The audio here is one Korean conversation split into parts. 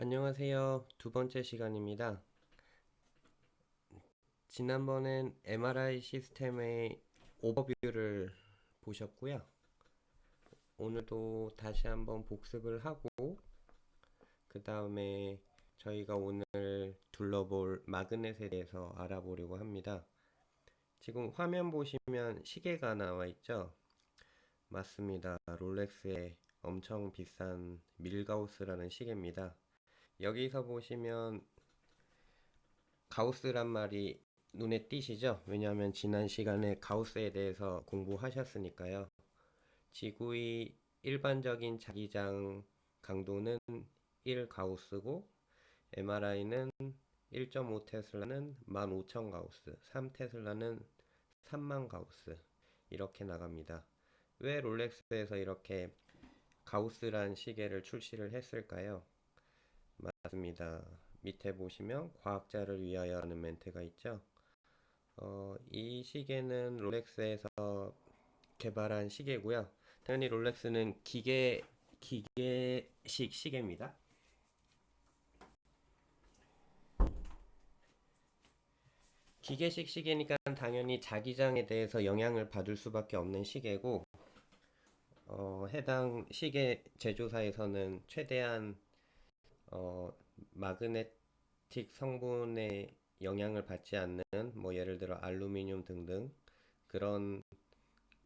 안녕하세요. 두 번째 시간입니다. 지난번엔 MRI 시스템의 오버뷰를 보셨고요. 오늘도 다시 한번 복습을 하고 그 다음에 저희가 오늘 둘러볼 마그넷에 대해서 알아보려고 합니다. 지금 화면 보시면 시계가 나와 있죠? 맞습니다. 롤렉스의 엄청 비싼 밀가우스라는 시계입니다. 여기서 보시면 가우스란 말이 눈에 띄시죠? 왜냐하면 지난 시간에 가우스에 대해서 공부하셨으니까요. 지구의 일반적인 자기장 강도는 1 가우스고 MRI는 1.5 테슬라는 15,000 가우스, 3 테슬라는 3만 가우스 이렇게 나갑니다. 왜 롤렉스에서 이렇게 가우스란 시계를 출시를 했을까요? 맞습니다. 밑에 보시면 과학자를 위하여 하는 멘트가 있죠. 어, 이 시계는 롤렉스에서 개발한 시계고요. 당연히 롤렉스는 기계 기계식 시계입니다. 기계식 시계니까 당연히 자기장에 대해서 영향을 받을 수밖에 없는 시계고 어, 해당 시계 제조사에서는 최대한 어, 마그네틱 성분의 영향을 받지 않는 뭐 예를 들어 알루미늄 등등 그런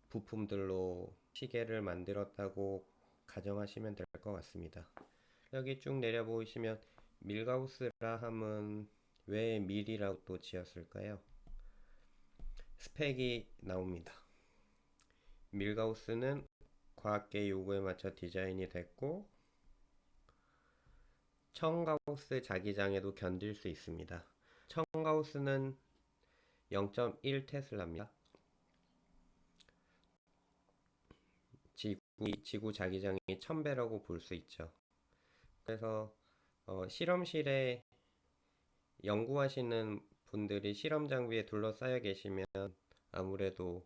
부품들로 시계를 만들었다고 가정하시면 될 것 같습니다. 여기 쭉 내려 보시면 밀가우스 라 함은 왜 밀이라고 또 지었을까요? 스펙이 나옵니다. 밀가우스는 과학계 요구에 맞춰 디자인이 됐고 청가우스 자기장에도 견딜 수 있습니다. 청가우스는 0.1 테슬라입니다. 지구, 지구 자기장이 1000배라고 볼 수 있죠. 그래서 어, 실험실에 연구하시는 분들이 실험 장비에 둘러싸여 계시면 아무래도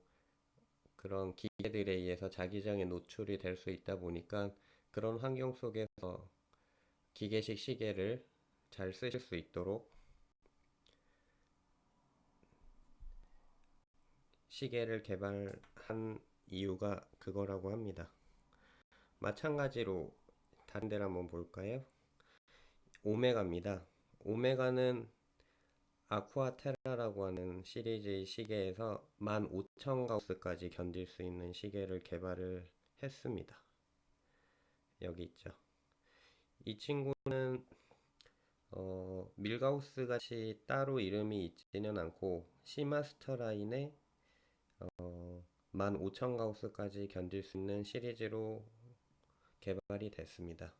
그런 기계들에 의해서 자기장에 노출이 될 수 있다 보니까 그런 환경 속에서 기계식 시계를 잘 쓰실 수 있도록 시계를 개발한 이유가 그거라고 합니다. 마찬가지로 다른 데를 한번 볼까요? 오메가입니다. 오메가는 아쿠아테라라고 하는 시리즈의 시계에서 15,000가우스까지 견딜 수 있는 시계를 개발을 했습니다. 여기 있죠. 이 친구는 어, 밀가우스 같이 따로 이름이 있지는 않고 시마스터 라인에 어, 15,000 가우스까지 견딜 수 있는 시리즈로 개발이 됐습니다.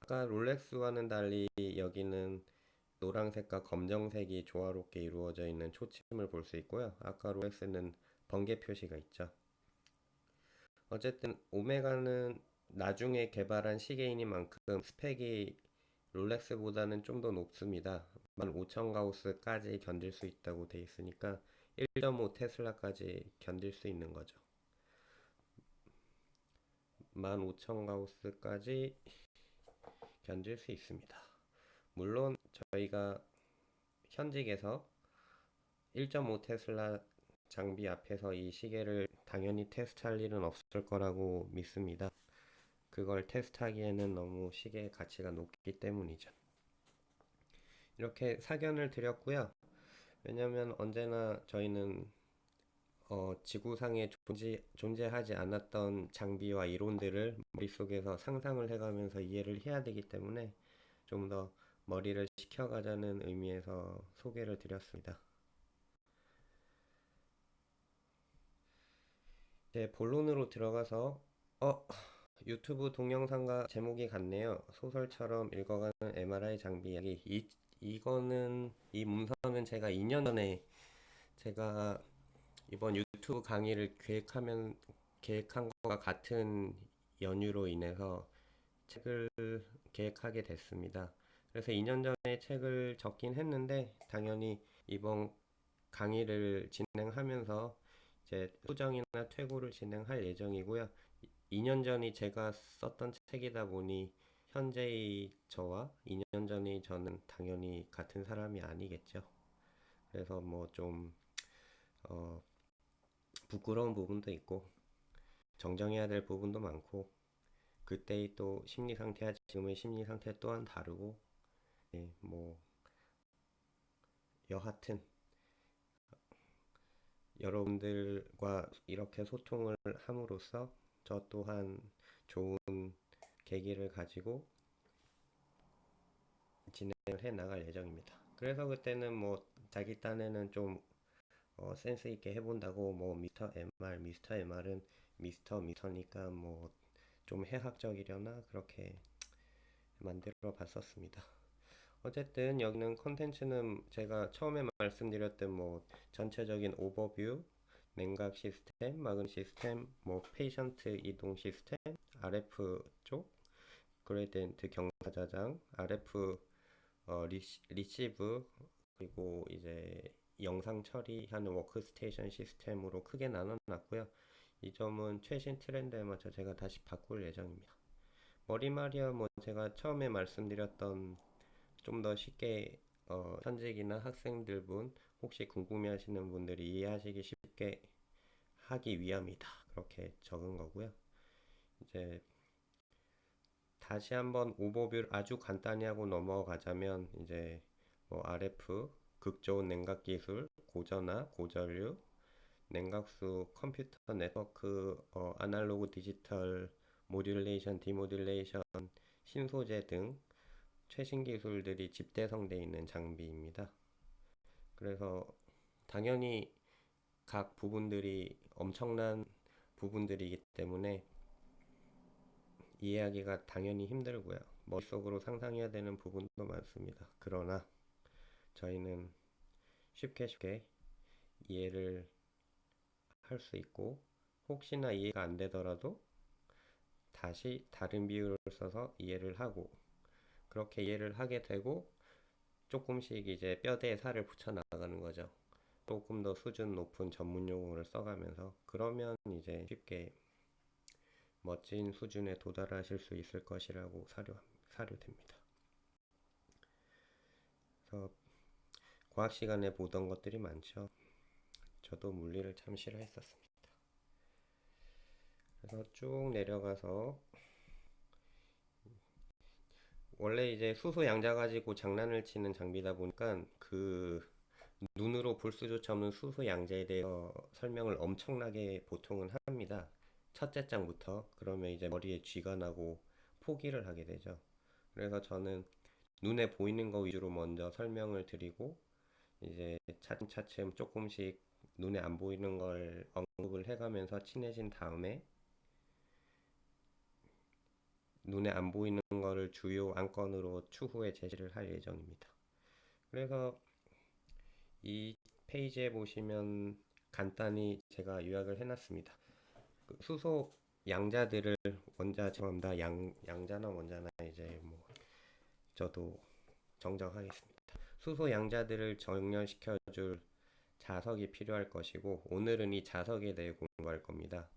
아까 롤렉스와는 달리 여기는 노란색과 검정색이 조화롭게 이루어져 있는 초침을 볼 수 있고요. 아까 롤렉스는 번개 표시가 있죠. 어쨌든 오메가는 나중에 개발한 시계이니만큼 스펙이 롤렉스보다는 좀 더 높습니다. 15,000 가우스까지 견딜 수 있다고 돼 있으니까 1.5 테슬라까지 견딜 수 있는 거죠. 15,000 가우스까지 견딜 수 있습니다. 물론 저희가 현직에서 1.5 테슬라 장비 앞에서 이 시계를 당연히 테스트할 일은 없을 거라고 믿습니다. 그걸 테스트하기에는 너무 시계의 가치가 높기 때문이죠. 이렇게 사견을 드렸고요. 왜냐하면 언제나 저희는 어, 지구상에 존재, 존재 하지 않았던 장비와 이론들을 머릿속에서 상상을 해가면서 이해를 해야 되기 때문에 좀 더 머리를 식혀가자는 의미에서 소개를 드렸습니다. 제 본론으로 들어가서 어 유튜브 동영상과 제목이 같네요. 소설처럼 읽어가는 MRI 장비 이야기. 이, 이거는, 이 문서는 제가 2년 전에 제가 이번 유튜브 강의를 계획하면, 계획한 것과 같은 연유로 인해서 책을 계획하게 됐습니다. 그래서 2년 전에 책을 적긴 했는데, 당연히 이번 강의를 진행하면서 이제 수정이나 퇴고를 진행할 예정이고요. 2년 전이 제가 썼던 책이다 보니 현재의 저와 2년 전의 저는 당연히 같은 사람이 아니겠죠. 그래서 뭐좀 어, 부끄러운 부분도 있고 정정해야 될 부분도 많고 그때의 또 심리 상태와 지금의 심리 상태 또한 다르고 예, 뭐 여하튼 여러분들과 이렇게 소통을 함으로써 저 또한 좋은 계기를 가지고 진행을 해 나갈 예정입니다. 그래서 그때는 뭐 자기 딴에는 좀 어, 센스 있게 해본다고 뭐 미스터 MR, 미스터 MR은 미스터 미스터니까 뭐 좀 해학적이려나 그렇게 만들어 봤었습니다. 어쨌든 여기는 컨텐츠는 제가 처음에 말씀드렸던 뭐 전체적인 오버뷰, 냉각 시스템, 마근 시스템, 뭐 페이션트 이동 시스템, RF 쪽, 그레디엔트 경사 저장, RF 어, 리시, 리시브 그리고 이제 영상 처리하는 워크스테이션 시스템으로 크게 나눠놨고요. 이 점은 최신 트렌드에 맞춰 제가 다시 바꿀 예정입니다. 머리말이야 뭐 제가 처음에 말씀드렸던 좀 더 쉽게 어, 현직이나 학생들 분 혹시 궁금해 하시는 분들이 이해하시기 쉽게 하기 위함이다. 그렇게 적은 거고요. 이제 다시 한번 오버뷰를 아주 간단히 하고 넘어가자면 이제 뭐 RF 극좋은 냉각 기술, 고전화, 고전류, 냉각수, 컴퓨터 네트워크, 어, 아날로그 디지털, 모듈레이션, 디모듈레이션, 신소재 등 최신 기술들이 집대성되어 있는 장비입니다. 그래서 당연히 각 부분들이 엄청난 부분들이기 때문에 이해하기가 당연히 힘들고요. 머릿속으로 상상해야 되는 부분도 많습니다. 그러나 저희는 쉽게 쉽게 이해를 할 수 있고 혹시나 이해가 안 되더라도 다시 다른 비율을 써서 이해를 하고 그렇게 이해를 하게 되고 조금씩 이제 뼈대에 살을 붙여 나가는 거죠. 조금 더 수준 높은 전문 용어를 써가면서 그러면 이제 쉽게 멋진 수준에 도달하실 수 있을 것이라고 사료, 사료됩니다. 그래서 과학 시간에 보던 것들이 많죠. 저도 물리를 참 싫어했었습니다. 그래서 쭉 내려가서 원래 이제 수소 양자 가지고 장난을 치는 장비다 보니까 그 눈으로 볼 수조차 없는 수소 양자에 대해서 설명을 엄청나게 보통은 합니다. 첫째 장부터 그러면 이제 머리에 쥐가 나고 포기를 하게 되죠. 그래서 저는 눈에 보이는 거 위주로 먼저 설명을 드리고 이제 차츰차츰 조금씩 눈에 안 보이는 걸 언급을 해가면서 친해진 다음에 눈에 안 보이는 거를 주요 안건으로 추후에 제시를 할 예정입니다. 그래서 이 페이지에 보시면 간단히 제가 요약을 해놨습니다. 그 수소 양자들을 원자 죄송합니다. 양 양자나 원자나 이제 뭐 저도 정정하겠습니다. 수소 양자들을 정렬시켜줄 자석이 필요할 것이고 오늘은 이 자석에 대해 공부할 겁니다.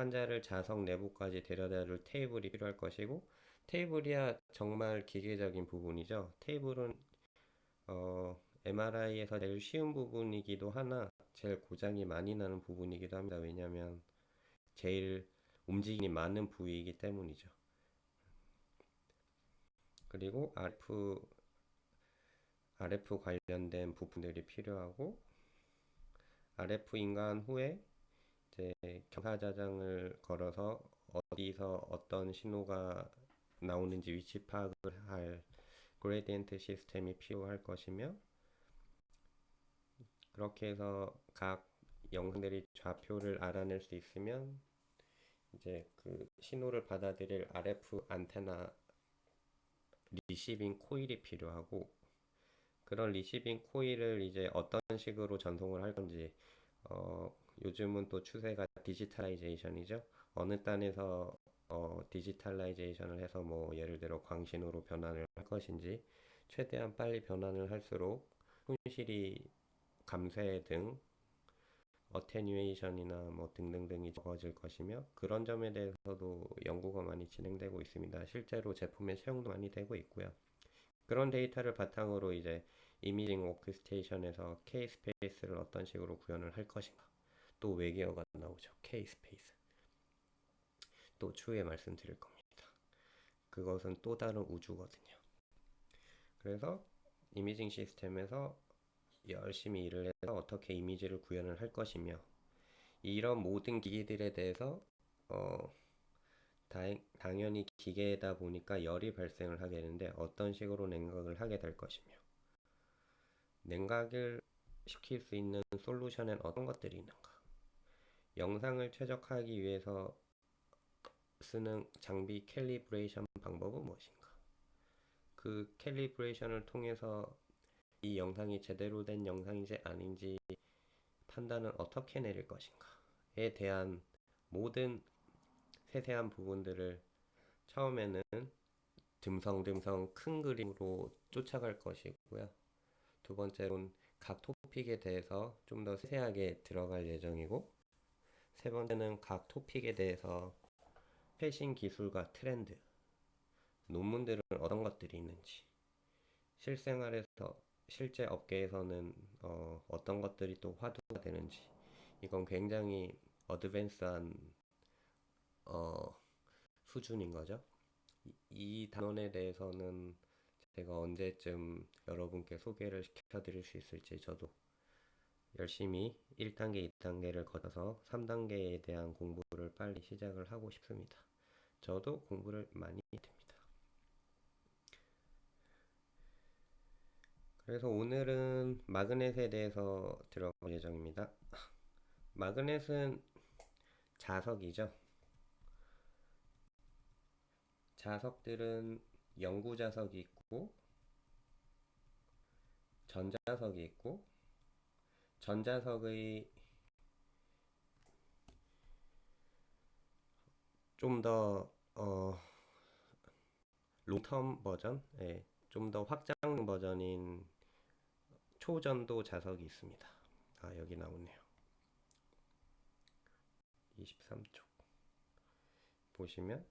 환자를 자석 내부까지 데려다 줄 테이블이 필요할 것이고 테이블이야 정말 기계적인 부분이죠. 테이블은 어, MRI에서 제일 쉬운 부분이기도 하나 제일 고장이 많이 나는 부분이기도 합니다. 왜냐하면 제일 움직임이 많은 부위이기 때문이죠. 그리고 RF RF 관련된 부품들이 필요하고 RF 인간 후에 이제 경사자장을 걸어서 어디서 어떤 신호가 나오는지 위치 파악을 할 그레디엔트 시스템이 필요할 것이며 그렇게 해서 각 영상들이 좌표를 알아낼 수 있으면 이제 그 신호를 받아들일 RF 안테나 리시빙 코일이 필요하고 그런 리시빙 코일을 이제 어떤 식으로 전송을 할 건지 어, 요즘은 또 추세가 디지털라이제이션이죠. 어느 단에서 어, 디지털라이제이션을 해서 뭐 예를 들어 광신호로 변환을 할 것인지 최대한 빨리 변환을 할수록 손실이 감쇄 등 어테뉴에이션이나 뭐 등등등이 적어질 것이며 그런 점에 대해서도 연구가 많이 진행되고 있습니다. 실제로 제품의 사용도 많이 되고 있고요. 그런 데이터를 바탕으로 이제 이미징 워크스테이션에서 K 스페이스를 어떤 식으로 구현을 할 것인가 또 외계어가 나오죠. K 스페이스 또 추후에 말씀드릴 겁니다. 그것은 또 다른 우주거든요. 그래서 이미징 시스템에서 열심히 일을 해서 어떻게 이미지를 구현을 할 것이며 이런 모든 기기들에 대해서 어, 다, 당연히 기계다 보니까 열이 발생을 하게 되는데 어떤 식으로 냉각을 하게 될 것이며 냉각을 시킬 수 있는 솔루션엔 어떤 것들이 있는가 영상을 최적화하기 위해서 쓰는 장비 캘리브레이션 방법은 무엇인가 그 캘리브레이션을 통해서 이 영상이 제대로 된 영상인지 아닌지 판단을 어떻게 내릴 것인가에 대한 모든 세세한 부분들을 처음에는 듬성듬성 큰 그림으로 쫓아갈 것이고요. 두 번째로는 각 토픽에 대해서 좀 더 세세하게 들어갈 예정이고, 세 번째는 각 토픽에 대해서 최신 기술과 트렌드, 논문들은 어떤 것들이 있는지, 실생활에서 실제 업계에서는 어, 어떤 것들이 또 화두가 되는지 이건 굉장히 어드밴스한 어, 수준인 거죠. 이, 이 단원에 대해서는 제가 언제쯤 여러분께 소개를 시켜드릴 수 있을지 저도 열심히 1단계, 2단계를 거쳐서 3단계에 대한 공부를 빨리 시작을 하고 싶습니다. 저도 공부를 많이 됩니다. 그래서 오늘은 마그넷에 대해서 들어갈 예정입니다. 마그넷은 자석이죠. 자석들은 영구 자석이 있고 전자석이 있고 전자석의 좀더 어, 롱텀 버전, 예, 좀 더 확장 버전인 초전도 자석이 있습니다. 아, 여기 나오네요. 23쪽. 보시면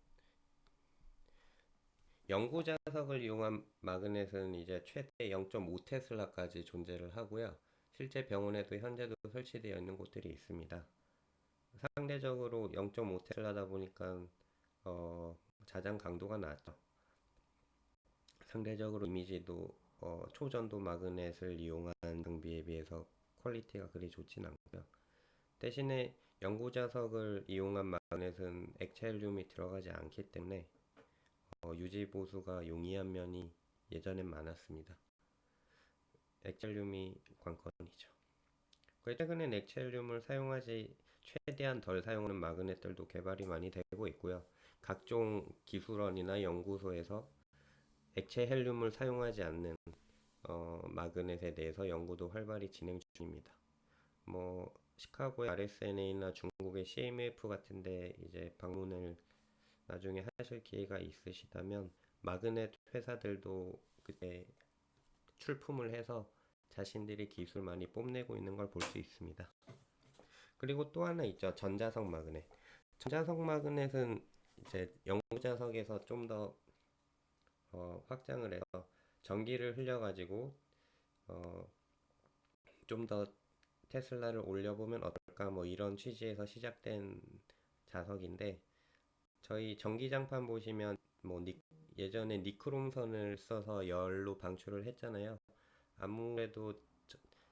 영구 자석을 이용한 마그넷은 이제 최대 0.5 테슬라까지 존재를 하고요. 실제 병원에도 현재도 설치되어 있는 곳들이 있습니다. 상대적으로 0.5 테슬라다 보니까 어, 자장 강도가 낮죠. 상대적으로 이미지도 어, 초전도 마그넷을 이용한 장비에 비해서 퀄리티가 그리 좋진 않고요. 대신에 영구 자석을 이용한 마그넷은 액체 헬륨이 들어가지 않기 때문에 어, 유지 보수가 용이한 면이 예전엔 많았습니다. 액체 헬륨이 관건이죠. 최근엔 액체 헬륨을 사용하지 최대한 덜 사용하는 마그넷들도 개발이 많이 되고 있고요. 각종 기술원이나 연구소에서 액체 헬륨을 사용하지 않는 어, 마그넷에 대해서 연구도 활발히 진행 중입니다. 뭐 시카고의 RSNA나 중국의 CMF 같은데 이제 방문을 나중에 하실 기회가 있으시다면 마그넷 회사들도 그때 출품을 해서 자신들이 기술 많이 뽐내고 있는 걸 볼 수 있습니다. 그리고 또 하나 있죠. 전자석 마그넷. 전자석 마그넷은 이제 영구자석에서 좀더 어, 확장을 해서 전기를 흘려가지고 어, 좀 더 테슬라를 올려보면 어떨까 뭐 이런 취지에서 시작된 자석인데 저희 전기장판 보시면 뭐 니, 예전에 니크롬선을 써서 열로 방출을 했잖아요. 아무래도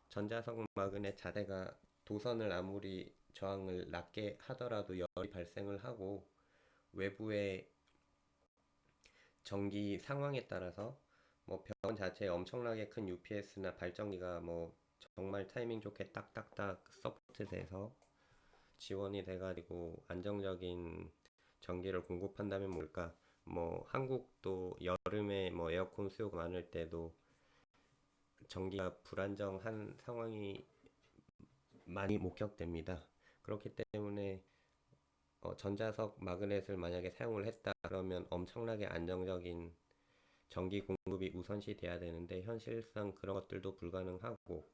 전자석 마그넷 자대가 도선을 아무리 저항을 낮게 하더라도 열이 발생을 하고 외부에 전기 상황에 따라서 뭐 병원 자체에 엄청나게 큰 UPS나 발전기가 뭐 정말 타이밍 좋게 딱딱딱 서포트 돼서 지원이 돼가지고 안정적인 전기를 공급한다면 뭘까? 뭐 한국도 여름에 뭐 에어컨 수요가 많을 때도 전기가 불안정한 상황이 많이 목격됩니다. 그렇기 때문에 어, 전자석 마그넷을 만약에 사용을 했다 그러면 엄청나게 안정적인 전기 공급이 우선시 돼야 되는데 현실상 그런 것들도 불가능하고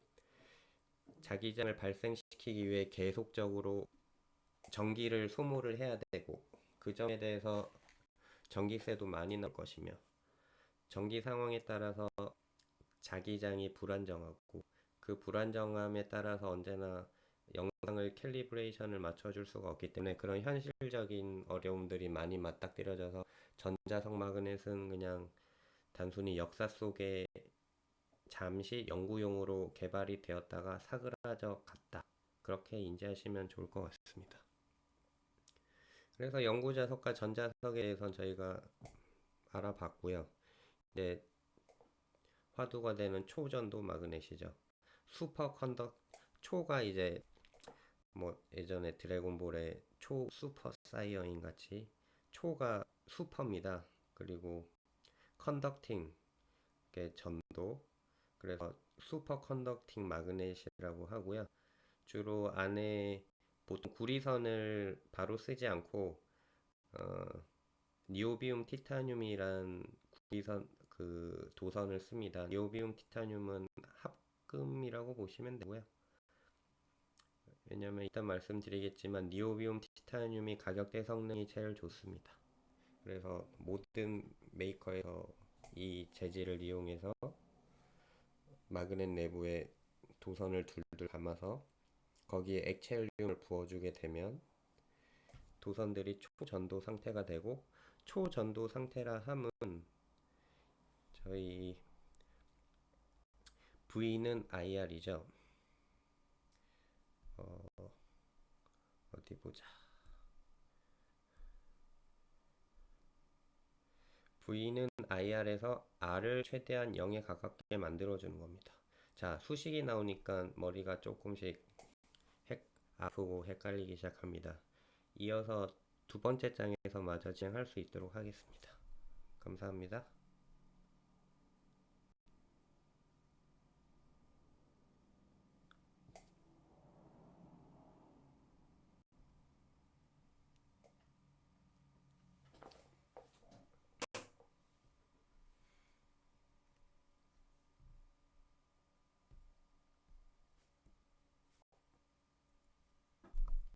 자기장을 발생시키기 위해 계속적으로 전기를 소모를 해야 되고 그 점에 대해서 전기세도 많이 날 것이며 전기 상황에 따라서 자기장이 불안정하고 그 불안정함에 따라서 언제나 영상을 캘리브레이션을 맞춰줄 수가 없기 때문에 그런 현실적인 어려움들이 많이 맞닥뜨려져서 전자석 마그넷은 그냥 단순히 역사 속에 잠시 연구용으로 개발이 되었다가 사그라져 갔다. 그렇게 인지하시면 좋을 것 같습니다. 그래서 연구자석과 전자석에 대해서는 저희가 알아봤고요. 이제 화두가 되는 초전도 마그넷이죠. 슈퍼 컨덕 초가 이제 뭐 예전에 드래곤볼의 초 슈퍼 사이어인 같이 초가 슈퍼입니다. 그리고 컨덕팅 게 전도 그래서 슈퍼 컨덕팅 마그넷이라고 하고요. 주로 안에 보통 구리선을 바로 쓰지 않고 어, 니오비움 티타늄이란 구리선 그 도선을 씁니다. 니오비움 티타늄은 합금이라고 보시면 되고요. 왜냐면 이따 말씀드리겠지만 니오비움 티타늄이 가격대 성능이 제일 좋습니다. 그래서 모든 메이커에서 이 재질을 이용해서 마그넷 내부에 도선을 둘둘 감아서 거기에 액체헬륨을 부어주게 되면 도선들이 초전도 상태가 되고 초전도 상태라 함은 저희 V는 IR이죠. 어, 어디 보자. V는 IR에서 R을 최대한 0에 가깝게 만들어주는 겁니다. 자, 수식이 나오니까 머리가 조금씩 헷, 아프고 헷갈리기 시작합니다. 이어서 두 번째 장에서 마저 진행할 수 있도록 하겠습니다. 감사합니다.